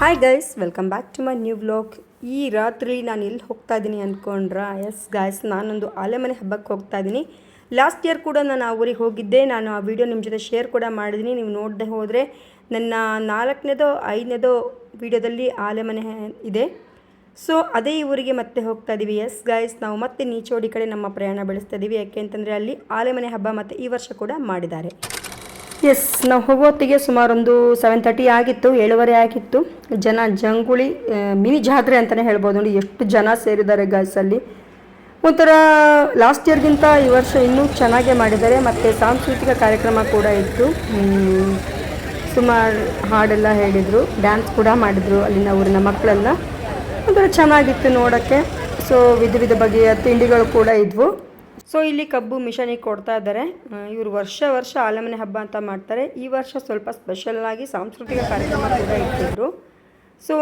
Hi guys welcome back to my new blog ಈ ರಾತ್ರಿ ನಾನು ಎಲ್ಲಿ ಹೋಗ್ತಾ ಇದ್ದೀನಿ ಅಂದ್ಕೊಂಡ್ರಾ ಎಸ್ ಗಾಯ್ಸ್ ನಾನೊಂದು ಆಲೆಮನೆ ಹಬ್ಬಕ್ಕೆ ಹೋಗ್ತಾ ಇದ್ದೀನಿ. ಲಾಸ್ಟ್ ಇಯರ್ ಕೂಡ ನಾನು ಆ ಊರಿಗೆ ಹೋಗಿದ್ದೆ. ನಾನು ಆ ವಿಡಿಯೋ ನಿಮ್ಮ ಜೊತೆ ಶೇರ್ ಕೂಡ ಮಾಡಿದ್ದೀನಿ. ನೀವು ನೋಡದೆ ಹೋದರೆ ನನ್ನ ನಾಲ್ಕನೇದೋ, ಐದನೇದೋ ವಿಡಿಯೋದಲ್ಲಿ ಆಲೆಮನೆ ಇದೆ. ಸೊ ಅದೇ ಊರಿಗೆ ಮತ್ತೆ ಹೋಗ್ತಾ ಇದ್ದೀವಿ. ಎಸ್ ಗಾಯ್ಸ್ ನಾವು ಮತ್ತೆ ನೀಚೋಡಿ ಕಡೆ ನಮ್ಮ ಪ್ರಯಾಣ ಬೆಳೆಸ್ತಾ ಇದ್ದೀವಿ. ಯಾಕೆ ಅಂತಂದರೆ ಅಲ್ಲಿ ಆಲೆಮನೆ ಹಬ್ಬ ಮತ್ತು ಈ ವರ್ಷ ಕೂಡ ಮಾಡಿದ್ದಾರೆ. ಎಸ್ ನಾವು ಹೋಗೋತ್ತಿಗೆ ಸುಮಾರು ಒಂದು ಸೆವೆನ್ ತರ್ಟಿ ಆಗಿತ್ತು, ಏಳುವರೆ ಆಗಿತ್ತು. ಜನ ಜಂಗುಳಿ ಮಿನಿ ಜಾತ್ರೆ ಅಂತಲೇ ಹೇಳ್ಬೋದು. ನೋಡಿ, ಎಷ್ಟು ಜನ ಸೇರಿದ್ದಾರೆ ಗೈಸ್ ಅಲ್ಲಿ. ಒಂಥರ ಲಾಸ್ಟ್ ಇಯರ್ಗಿಂತ ಈ ವರ್ಷ ಇನ್ನೂ ಚೆನ್ನಾಗೇ ಮಾಡಿದ್ದಾರೆ. ಮತ್ತು ಸಾಂಸ್ಕೃತಿಕ ಕಾರ್ಯಕ್ರಮ ಕೂಡ ಇತ್ತು. ಸುಮಾರು ಹಾಡೆಲ್ಲ ಹೇಳಿದರು. ಡ್ಯಾನ್ಸ್ ಕೂಡ ಮಾಡಿದರು ಅಲ್ಲಿನ ಊರಿನ ಮಕ್ಕಳೆಲ್ಲ. ಒಂಥರ ಚೆನ್ನಾಗಿತ್ತು ನೋಡೋಕ್ಕೆ. ಸೊ ವಿಧ ವಿಧ ಬಗೆಯ ತಿಂಡಿಗಳು ಕೂಡ ಇದ್ವು. ಸೊ ಇಲ್ಲಿ ಕಬ್ಬು ಮಿಷನಿಗೆ ಕೊಡ್ತಾ ಇದ್ದಾರೆ. ಇವರು ವರ್ಷ ವರ್ಷ ಆಲಮನೆ ಹಬ್ಬ ಅಂತ ಮಾಡ್ತಾರೆ. ಈ ವರ್ಷ ಸ್ವಲ್ಪ ಸ್ಪೆಷಲ್ ಆಗಿ ಸಾಂಸ್ಕೃತಿಕ ಕಾರ್ಯಕ್ರಮ ಕೂಡ ಇಟ್ಟಿದ್ರು. ಸೊ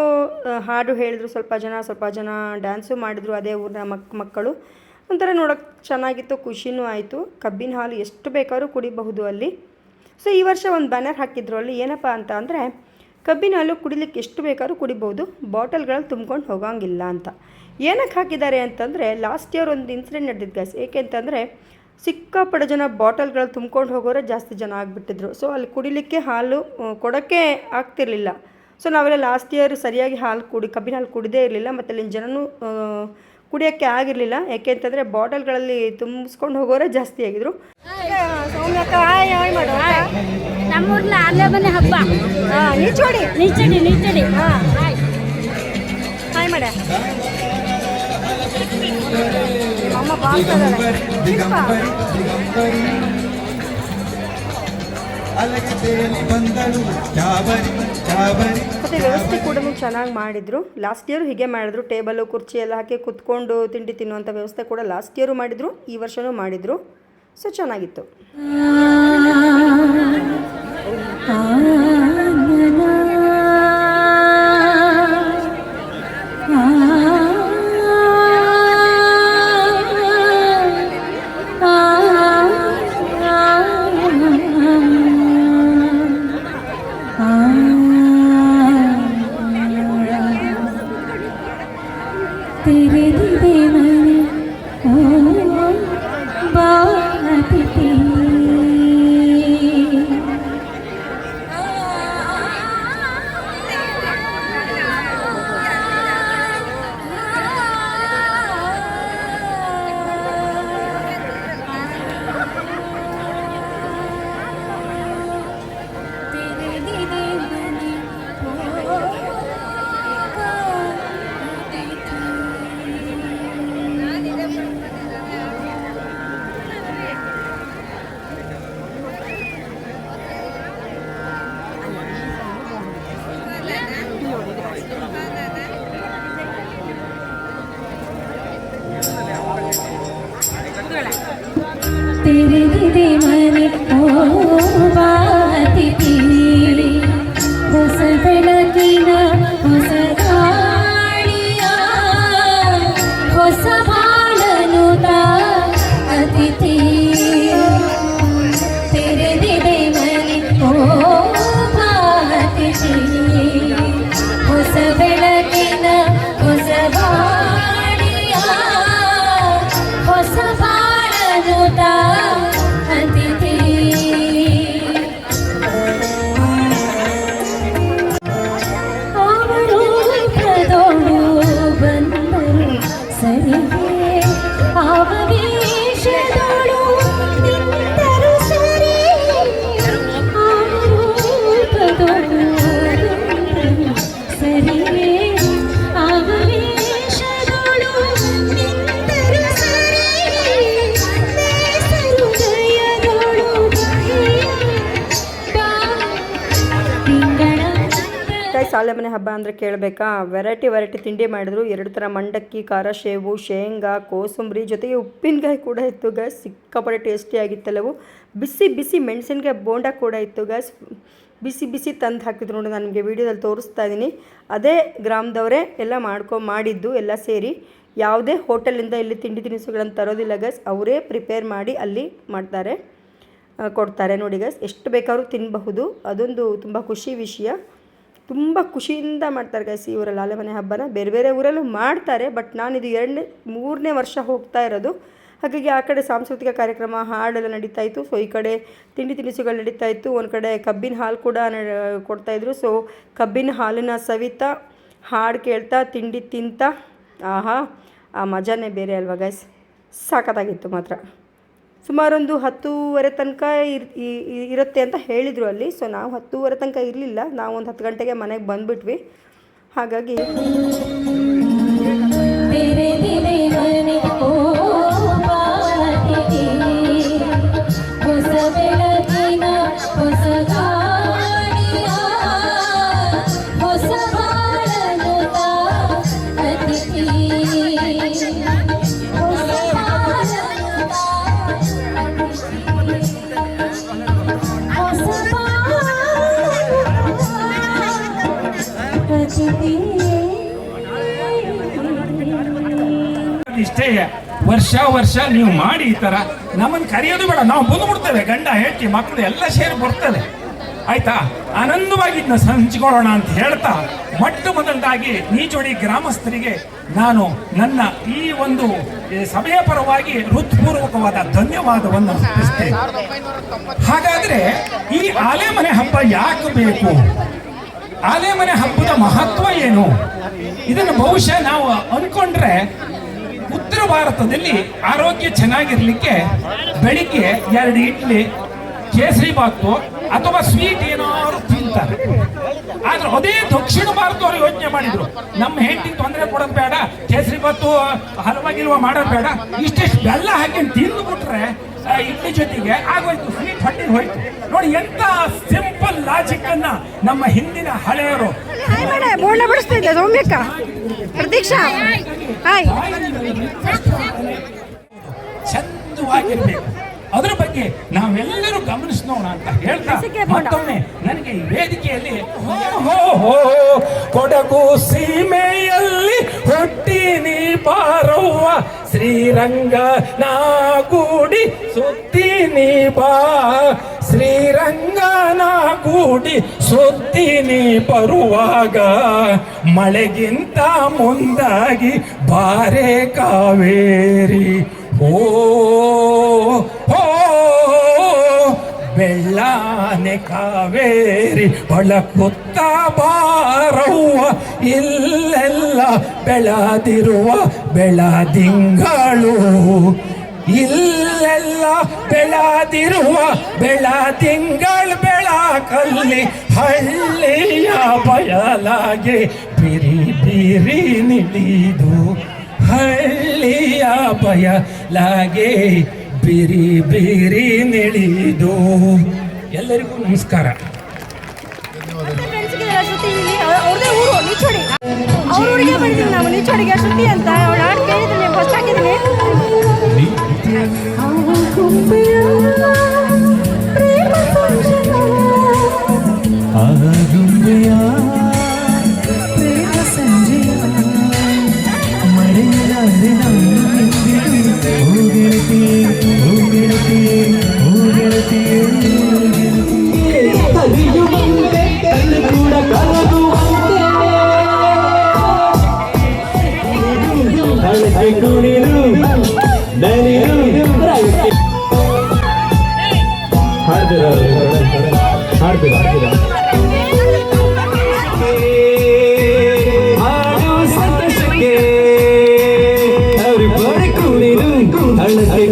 ಹಾಡು ಹೇಳಿದ್ರು, ಸ್ವಲ್ಪ ಜನ ಸ್ವಲ್ಪ ಜನ ಡ್ಯಾನ್ಸು ಮಾಡಿದ್ರು ಅದೇ ಊರಿನ ಮಕ್, ಮಕ್ಕಳು. ಒಂಥರ ನೋಡೋಕೆ ಚೆನ್ನಾಗಿತ್ತು, ಖುಷಿನೂ ಆಯಿತು. ಕಬ್ಬಿನ ಹಾಲು ಎಷ್ಟು ಬೇಕಾದ್ರೂ ಕುಡಿಬಹುದು ಅಲ್ಲಿ. ಸೊ ಈ ವರ್ಷ ಒಂದು ಬ್ಯಾನರ್ ಹಾಕಿದ್ರು ಅಲ್ಲಿ. ಏನಪ್ಪ ಅಂತ ಅಂದರೆ ಕಬ್ಬಿನ ಹಾಲು ಕುಡಿಲಿಕ್ಕೆ ಎಷ್ಟು ಬೇಕಾದ್ರೂ ಕುಡಿಬೋದು. ಬಾಟಲ್ಗಳಲ್ಲಿ ತುಂಬ್ಕೊಂಡು ಹೋಗೋಂಗಿಲ್ಲ ಅಂತ. ಏನಕ್ಕೆ ಹಾಕಿದ್ದಾರೆ ಅಂತಂದರೆ ಲಾಸ್ಟ್ ಇಯರ್ ಒಂದು ಇನ್ಸಿಡೆಂಟ್ ನಡೆದಿದ್ದು ಗೈಸ್ ಏಕೆಂತಂದರೆ ಸಿಕ್ಕಾಪಡೆ ಜನ ಬಾಟಲ್ಗಳಲ್ಲಿ ತುಂಬ್ಕೊಂಡು ಹೋಗೋರೆ ಜಾಸ್ತಿ ಜನ ಆಗಿಬಿಟ್ಟಿದ್ರು. ಸೊ ಅಲ್ಲಿ ಕುಡಿಲಿಕ್ಕೆ ಹಾಲು ಕೊಡೋಕ್ಕೆ ಆಗ್ತಿರಲಿಲ್ಲ. ಸೊ ನಾವೆಲ್ಲ ಲಾಸ್ಟ್ ಇಯರ್ ಸರಿಯಾಗಿ ಹಾಲು ಕುಡಿ, ಕಬ್ಬಿನ ಹಾಲು ಕುಡಿದೇ ಇರಲಿಲ್ಲ. ಮತ್ತು ಅಲ್ಲಿನ ಜನನೂ ಕುಡಿಯೋಕ್ಕೆ ಆಗಿರಲಿಲ್ಲ. ಯಾಕೆ ಅಂತಂದರೆ ಬಾಟಲ್ಗಳಲ್ಲಿ ತುಂಬಿಸ್ಕೊಂಡು ಹೋಗೋರೆ ಜಾಸ್ತಿ ಆಗಿದ್ರು. ನಮ್ಮೂರ್ಲ ಆಲೆ ಮನೆ ಹಬ್ಬ. ನೀಚೋಡಿ. ನೀಚಡಿ ನೀಚಡಿ. ಹಾಯ್ ಹಾಯ್ ಮಾಡ ಅಮ್ಮ ಬಾಸ್ತಾ ಮತ್ತು ವ್ಯವಸ್ಥೆ ಕೂಡ ಚೆನ್ನಾಗಿ ಮಾಡಿದರು. ಲಾಸ್ಟ್ ಇಯರ್ ಹೀಗೆ ಮಾಡಿದ್ರು. ಟೇಬಲು ಕುರ್ಚಿ ಎಲ್ಲ ಹಾಕಿ ಕುತ್ಕೊಂಡು ತಿಂಡಿ ತಿನ್ನುವಂಥ ವ್ಯವಸ್ಥೆ ಕೂಡ ಲಾಸ್ಟ್ ಇಯರು ಮಾಡಿದರು. ಈ ವರ್ಷವೂ ಮಾಡಿದರು. ಸೊ ಚೆನ್ನಾಗಿತ್ತು. ಹಬ್ಬ ಅಂದರೆ ಕೇಳಬೇಕಾ? ವೆರೈಟಿ ವೆರೈಟಿ ತಿಂಡಿ ಮಾಡಿದ್ರು. ಎರಡು ಥರ ಮಂಡಕ್ಕಿ, ಖಾರ ಶೇವು ಶೇಂಗಾ, ಕೋಸಂಬರಿ ಜೊತೆಗೆ ಉಪ್ಪಿನಕಾಯಿ ಕೂಡ ಇತ್ತು ಗ್ಯಾಸ್ ಸಿಕ್ಕಾಪಟ್ಟೆ ಟೇಸ್ಟಿಯಾಗಿತ್ತಲ್ಲವು ಬಿಸಿ ಬಿಸಿ ಮೆಣಸಿನ್ಕಾಯಿ ಬೋಂಡ ಕೂಡ ಇತ್ತು ಗ್ಯಾಸ್ ಬಿಸಿ ಬಿಸಿ ತಂದು ಹಾಕಿದ್ರು ನೋಡಿ ನನಗೆ ವೀಡಿಯೋದಲ್ಲಿ ತೋರಿಸ್ತಾ ಇದ್ದೀನಿ. ಅದೇ ಗ್ರಾಮದವರೇ ಎಲ್ಲ ಮಾಡ್ಕೊ ಮಾಡಿದ್ದು ಎಲ್ಲ ಸೇರಿ ಯಾವುದೇ ಹೋಟೆಲಿಂದ ಇಲ್ಲಿ ತಿಂಡಿ ತಿನಿಸುಗಳನ್ನು ತರೋದಿಲ್ಲ ಗಸ್ ಅವರೇ ಪ್ರಿಪೇರ್ ಮಾಡಿ ಅಲ್ಲಿ ಮಾಡ್ತಾರೆ ಕೊಡ್ತಾರೆ ನೋಡಿ ಗಸ್ ಎಷ್ಟು ಬೇಕಾದ್ರೂ ತಿನ್ನಬಹುದು ಅದೊಂದು ತುಂಬ ಖುಷಿ ವಿಷಯ. ತುಂಬ ಖುಷಿಯಿಂದ ಮಾಡ್ತಾರೆ ಗೈಸ್ ಈ ಊರಲ್ಲಿ ಆಲೆಮನೆ ಹಬ್ಬನ. ಬೇರೆ ಬೇರೆ ಊರಲ್ಲೂ ಮಾಡ್ತಾರೆ ಬಟ್ ನಾನಿದು ಎರಡನೇ, ಮೂರನೇ ವರ್ಷ ಹೋಗ್ತಾ ಇರೋದು. ಹಾಗಾಗಿ ಆ ಕಡೆ ಸಾಂಸ್ಕೃತಿಕ ಕಾರ್ಯಕ್ರಮ, ಹಾಡೆಲ್ಲ ನಡೀತಾ ಇತ್ತು. ಸೊ ಈ ಕಡೆ ತಿಂಡಿ ತಿನಿಸುಗಳು ನಡೀತಾ ಇತ್ತು. ಒಂದು ಕಡೆ ಕಬ್ಬಿನ ಹಾಲು ಕೂಡ ನ- ಕೊಡ್ತಾಯಿದ್ರು ಸೊ ಕಬ್ಬಿನ ಹಾಲಿನ ಸವಿತಾ, ಹಾಡು ಕೇಳ್ತಾ, ತಿಂಡಿ ತಿಂತ, ಆಹಾ, ಆ ಮಜಾನೇ ಬೇರೆ ಅಲ್ವಾ ಗೈಸ್ ಸಾಕತ್ತಾಗಿತ್ತು ಮಾತ್ರ. ಸುಮಾರೊಂದು ಹತ್ತೂವರೆ ತನಕ ಇರುತ್ತೆ ಅಂತ ಹೇಳಿದರು ಅಲ್ಲಿ. ಸೊ ನಾವು ಹತ್ತೂವರೆ ತನಕ ಇರಲಿಲ್ಲ. ನಾವು ಒಂದು ಹತ್ತು ಗಂಟೆಗೆ ಮನೆಗೆ ಬಂದುಬಿಟ್ವಿ. ಹಾಗಾಗಿ तेरे ಇಷ್ಟೇ ವರ್ಷ ವರ್ಷ ನೀವು ಮಾಡಿ ಈ ಥರ ನಮ್ಮನ್ನು ಕರೆಯೋದು ಬೇಡ. ನಾವು ಬಂದುಬಿಡ್ತೇವೆ ಗಂಡ, ಹೆಂಡತಿ ಮಕ್ಕಳು ಎಲ್ಲ ಸೇರಿ ಬರ್ತೇವೆ ಆಯ್ತಾ? ಆನಂದವಾಗಿ ಇದನ್ನ ಹಂಚಿಕೊಳ್ಳೋಣ ಅಂತ ಹೇಳ್ತಾ ಮೊಟ್ಟ ಮೊದಲದಾಗಿ ನೀಚೋಡಿ ಗ್ರಾಮಸ್ಥರಿಗೆ ನಾನು ನನ್ನ ಈ ಒಂದು ಸಭೆಯ ಪರವಾಗಿ ಹೃತ್ಪೂರ್ವಕವಾದ ಧನ್ಯವಾದವನ್ನು ಅರ್ಪಿಸ್ತೇನೆ. ಹಾಗಾದ್ರೆ ಈ ಆಲೆಮನೆ ಹಬ್ಬ ಯಾಕೆ ಬೇಕು? ಆಲೆಮನೆ ಹಬ್ಬದ ಮಹತ್ವ ಏನು? ಇದನ್ನು ಬಹುಶಃ ನಾವು ಅನ್ಕೊಂಡ್ರೆ ಉತ್ತರ ಭಾರತದಲ್ಲಿ ಆರೋಗ್ಯ ಚೆನ್ನಾಗಿರ್ಲಿಕ್ಕೆ ಬೆಳಿಗ್ಗೆ ಎರಡು ಇಡ್ಲಿ ಕೇಸರಿ ಬಾತು ಅಥವಾ ಸ್ವೀಟ್ ಏನಾದ್ರು ತಿಂತಾರೆ. ಆದ್ರೆ ಅದೇ ದಕ್ಷಿಣ ಭಾರತದವರು ಯೋಚನೆ ಮಾಡಿದ್ರು. ನಮ್ಮ ಹೆಂಡತಿ ತೊಂದರೆ ಕೊಡೋದು ಬೇಡ ಕೇಸರಿ ಬಾತು ಹಲವಾಗಿಲ್ವ ಮಾಡೋದು ಬೇಡ ಇಷ್ಟಿಷ್ಟು ಬೆಲ್ಲ ಹಾಕಿ ತಿಂದ್ಬಿಟ್ರೆ ಆ, ಇಡ್ಲಿ ಜೊತೆಗೆ ಆಗೋಯ್ತು ಸ್ವೀಟ್ ಹೊಟ್ಟೆಗೆ ಹೋಯ್ತು. ನೋಡಿ ಎಂತ ಸಿಂಪಲ್ ಲಾಜಿಕ್ ಅನ್ನ ನಮ್ಮ ಹಿಂದಿನ ಹಳೆಯರು ಬೋರ್ಣ ಬಿಡಿಸ್ತಿದ್ದೆ ಸೌಮ್ಯಕ್ಕ. ಪ್ರತೀಕ್ಷಾ. ಹಾಯ್ ಚಂದವಾಗಿರ್ಬೇಕು. ಅದ್ರ ಬಗ್ಗೆ ನಾವೆಲ್ಲರೂ ಗಮನಿಸೋಣ ಅಂತ ಹೇಳ್ತಾ ಮತ್ತೊಮ್ಮೆ ನನಗೆ ಈ ವೇದಿಕೆಯಲ್ಲಿ ಕೊಡಗು ಸೀಮೆಯಲ್ಲಿ ಹುಟ್ಟಿನಿ ಪಾರವ್ವ ಶ್ರೀರಂಗ ನಾಗೂಡಿ ಸುತ್ತೀನಿ ಬಾ ಕೂಡಿ ಸುತ್ತೀನಿ ಬರುವಾಗ ಮಳೆಗಿಂತ ಮುಂದಾಗಿ ಬಾರೆ ಕಾವೇರಿ. ಓ ಹೋ, ಬೆಳ್ಳಾನೆ ಕಾವೇರಿ, ಒಳಕುತ್ತ ಬಾರವ್ವ, ಇಲ್ಲೆಲ್ಲ ಬೆಳದಿರುವ ಬೆಳದಿಂಗಳು. ಇಲ್ಲೆಲ್ಲ ಬೆಳದಿರುವ ತಿಂಗಳ ಬೆಳಕಲ್ಲಿ ಹಳ್ಳಿಯ ಬಯಲಾಗೆ ಬಿರಿ ಬಿರಿ ನಿಡಿದು ಹಳ್ಳಿಯ ಬಯಲಾಗೆ ಬಿರಿ ಬಿರಿ ನಿಡಿದು ಎಲ್ಲರಿಗೂ ನಮಸ್ಕಾರ. ಅವ್ರದೇ ಊರು ನೀಚೋಡಿ ಅವ್ರ ಊರಿಗೆ ಬಂದಿದ್ದೀವಿ ನಾವು ನೀಚೋಡಿಗೆ ಶ್ರುತಿ ಅಂತ. ಅವಳ ಕಳಚಿ ಕುಣಿದು ದನಿರು ಹಾಡ್ತೀರಾ ಹಾಡ್ತೀರಾ ಹಾಡ್ತೀರಾ ಹಾಡು ಸಂತೋಷಕ್ಕೆ ಅವ್ರಿಬ್ಬರು ಕುಣಿದು ಹಳಕ್ಕೆ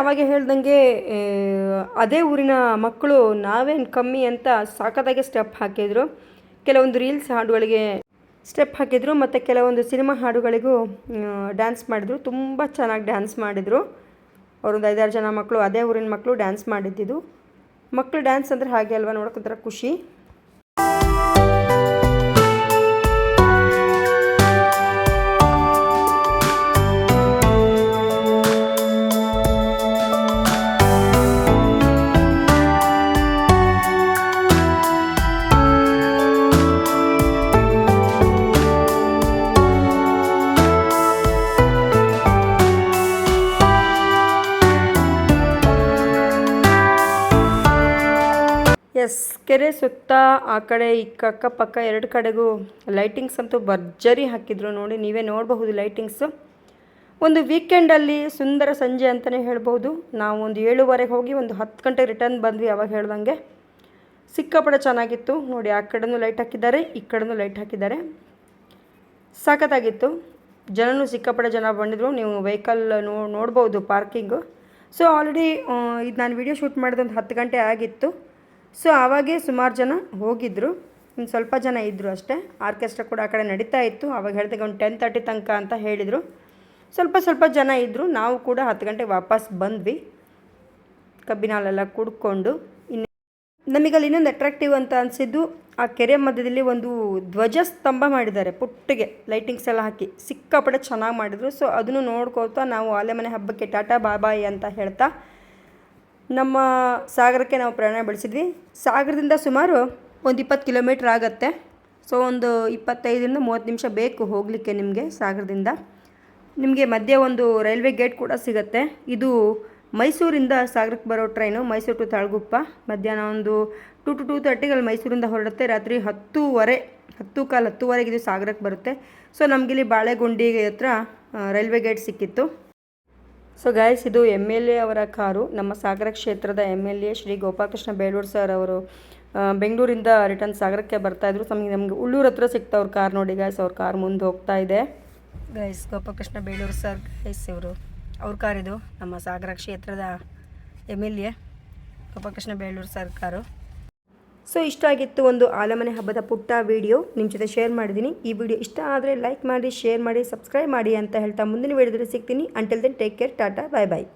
ಅವಾಗ ಹೇಳ್ದಂಗೆ ಅದೇ ಊರಿನ ಮಕ್ಕಳು ನಾವೇನು ಕಮ್ಮಿ ಅಂತ ಸಾಕತ್ತಾಗೆ ಸ್ಟೆಪ್ ಹಾಕಿದರು. ಕೆಲವೊಂದು ರೀಲ್ಸ್ ಹಾಡುಗಳಿಗೆ ಸ್ಟೆಪ್ ಹಾಕಿದರು, ಮತ್ತು ಕೆಲವೊಂದು ಸಿನಿಮಾ ಹಾಡುಗಳಿಗೂ ಡ್ಯಾನ್ಸ್ ಮಾಡಿದರು. ತುಂಬ ಚೆನ್ನಾಗಿ ಡ್ಯಾನ್ಸ್ ಮಾಡಿದರು. ಅವರೊಂದು ಐದಾರು ಜನ ಮಕ್ಕಳು, ಅದೇ ಊರಿನ ಮಕ್ಕಳು ಡ್ಯಾನ್ಸ್ ಮಾಡಿದ್ದಿದ್ದು. ಮಕ್ಕಳು ಡ್ಯಾನ್ಸ್ ಅಂದರೆ ಹಾಗೆ ಅಲ್ವಾ ನೋಡೋಕ್ಕೊಂಥರ ಖುಷಿ. ಕೆರೆ ಸುತ್ತ ಆ ಕಡೆ ಇಕ್ಕ ಅಕ್ಕಪಕ್ಕ ಎರಡು ಕಡೆಗೂ ಲೈಟಿಂಗ್ಸ್ ಅಂತೂ ಭರ್ಜರಿ ಹಾಕಿದ್ರು ನೋಡಿ, ನೀವೇ ನೋಡಬಹುದು ಲೈಟಿಂಗ್ಸು ಒಂದು ವೀಕೆಂಡಲ್ಲಿ ಸುಂದರ ಸಂಜೆ ಅಂತಲೇ ಹೇಳ್ಬೋದು ನಾವು ಒಂದು ಏಳುವರೆಗೆ ಹೋಗಿ ಒಂದು ಹತ್ತು ಗಂಟೆಗೆ ರಿಟರ್ನ್ ಬಂದ್ವಿ ಅವಾಗ ಹೇಳ್ದಂಗೆ. ಸಿಕ್ಕಾಪಡೆ ಚೆನ್ನಾಗಿತ್ತು. ನೋಡಿ, ಆ ಕಡೆನೂ ಲೈಟ್ ಹಾಕಿದ್ದಾರೆ, ಈ ಕಡೆನೂ ಲೈಟ್ ಹಾಕಿದ್ದಾರೆ. ಸಖತ್ತಾಗಿತ್ತು ಜನನೂ ಸಿಕ್ಕಾಪಟ್ಟೆ ಜನ ಬಂದಿದ್ರು. ನೀವು ವೆಹಿಕಲ್ ನೋ ನೋಡ್ಬೋದು ಪಾರ್ಕಿಂಗು ಸೊ ಆಲ್ರೆಡಿ ಇದು ನಾನು ವಿಡಿಯೋ ಶೂಟ್ ಮಾಡಿದ ಒಂದು ಹತ್ತು ಗಂಟೆ ಆಗಿತ್ತು. ಸೊ ಆವಾಗೇ ಸುಮಾರು ಜನ ಹೋಗಿದ್ದರು ಇನ್ನು ಸ್ವಲ್ಪ ಜನ ಇದ್ದರು ಅಷ್ಟೇ. ಆರ್ಕೆಸ್ಟ್ರಾ ಕೂಡ ಆ ಕಡೆ ನಡೀತಾ ಇತ್ತು. ಆವಾಗ ಹೇಳಿದಾಗ ಒಂದು ಟೆನ್ ತರ್ಟಿ ತನಕ ಅಂತ ಹೇಳಿದರು. ಸ್ವಲ್ಪ ಸ್ವಲ್ಪ ಜನ ಇದ್ದರು ನಾವು ಕೂಡ ಹತ್ತು ಗಂಟೆ ವಾಪಸ್ ಬಂದ್ವಿ. ಕಬ್ಬಿನಾಲೆಲ್ಲ ಕುಡ್ಕೊಂಡು. ಇನ್ನು ನಮಗಲ್ಲಿ ಇನ್ನೊಂದು ಅಟ್ರಾಕ್ಟಿವ್ ಅಂತ ಅನಿಸಿದ್ದು, ಆ ಕೆರೆ ಮಧ್ಯದಲ್ಲಿ ಒಂದು ಧ್ವಜ ಸ್ತಂಭ ಮಾಡಿದ್ದಾರೆ ಪುಟ್ಟಿಗೆ. ಲೈಟಿಂಗ್ಸ್ ಎಲ್ಲ ಹಾಕಿ. ಸಿಕ್ಕಾಪಟ್ಟೆ ಚೆನ್ನಾಗಿ ಮಾಡಿದರು. ಸೊ ಅದನ್ನು ನೋಡ್ಕೋತಾ ನಾವು ಆಲೆಮನೆ ಹಬ್ಬಕ್ಕೆ ಟಾಟಾ ಬಾಬಾಯಿ ಅಂತ ಹೇಳ್ತಾ ನಮ್ಮ ಸಾಗರಕ್ಕೆ ನಾವು ಪ್ರಯಾಣ ಬೆಳೆಸಿದ್ವಿ. ಸಾಗರದಿಂದ ಸುಮಾರು ಒಂದು ಇಪ್ಪತ್ತು ಕಿಲೋಮೀಟ್ರ್ ಆಗುತ್ತೆ. ಸೊ ಒಂದು ಇಪ್ಪತ್ತೈದರಿಂದ ಮೂವತ್ತು ನಿಮಿಷ ಬೇಕು ಹೋಗಲಿಕ್ಕೆ ನಿಮಗೆ ಸಾಗರದಿಂದ. ನಿಮಗೆ ಮಧ್ಯೆ ಒಂದು ರೈಲ್ವೆ ಗೇಟ್ ಕೂಡ ಸಿಗುತ್ತೆ. ಇದು ಮೈಸೂರಿಂದ ಸಾಗರಕ್ಕೆ ಬರೋ ಟ್ರೈನು ಮೈಸೂರು ಟು ತಾಳಗುಪ್ಪ. ಮಧ್ಯಾಹ್ನ ಒಂದು ಟು ಟು ಟೂ ತರ್ಟಿಗೆ ಅಲ್ಲಿ ಮೈಸೂರಿಂದ ಹೊರಡುತ್ತೆ. ರಾತ್ರಿ ಹತ್ತೂವರೆ, ಹತ್ತು ಕಾಲು ಹತ್ತುವರೆಗೆ ಇದು ಸಾಗರಕ್ಕೆ ಬರುತ್ತೆ. ಸೊ ನಮಗಿಲ್ಲಿ ಬಾಳೆಗುಂಡಿ ಹತ್ರ ರೈಲ್ವೆ ಗೇಟ್ ಸಿಕ್ಕಿತ್ತು. ಸೊ ಗಾಯ್ಸ್ ಇದು ಎಂ ಎಲ್ ಎ ಅವರ ಕಾರು. ನಮ್ಮ ಸಾಗರ ಕ್ಷೇತ್ರದ M L A Shri Gopalakrishna Belur sir ಅವರು ಬೆಂಗಳೂರಿಂದ ರಿಟರ್ನ್ ಸಾಗರಕ್ಕೆ ಬರ್ತಾ ಬರ್ತಾಯಿದ್ರು ನಮಗೆ ನಮಗೆ ಉಳ್ಳೂರು ಹತ್ರ ಸಿಗ್ತಾವ್ರ ಕಾರ್ ನೋಡಿ ಗಾಯ್ಸ್ ಅವ್ರ ಕಾರ್ ಮುಂದೆ ಹೋಗ್ತಾ ಇದೆ. Guys Gopalakrishna Belur sir guys ಇವರು. ಅವ್ರ ಕಾರ್ ಇದು, ನಮ್ಮ ಸಾಗರ ಕ್ಷೇತ್ರದ M L A Gopalakrishna Belur sir car. So ಇಷ್ಟ ಆಗಿತ್ತು ಒಂದು ಆಲಮನೆ ಹಬ್ಬದ ಪುಟ್ಟ ವಿಡಿಯೋ ನಿಮ್ಮ ಜೊತೆ ಶೇರ್ ಮಾಡಿದ್ದೀನಿ ಈ ವಿಡಿಯೋ ಇಷ್ಟ ಆದರೆ ಲೈಕ್ ಮಾಡಿ ಶೇರ್ ಮಾಡಿ ಸಬ್ಸ್ಕ್ರೈಬ್ ಮಾಡಿ ಅಂತ ಹೇಳ್ತಾ ಮುಂದಿನ ವಿಡಿಯೋದಲ್ಲಿ ಸಿಗ್ತೀನಿ. Until then take care tata bye bye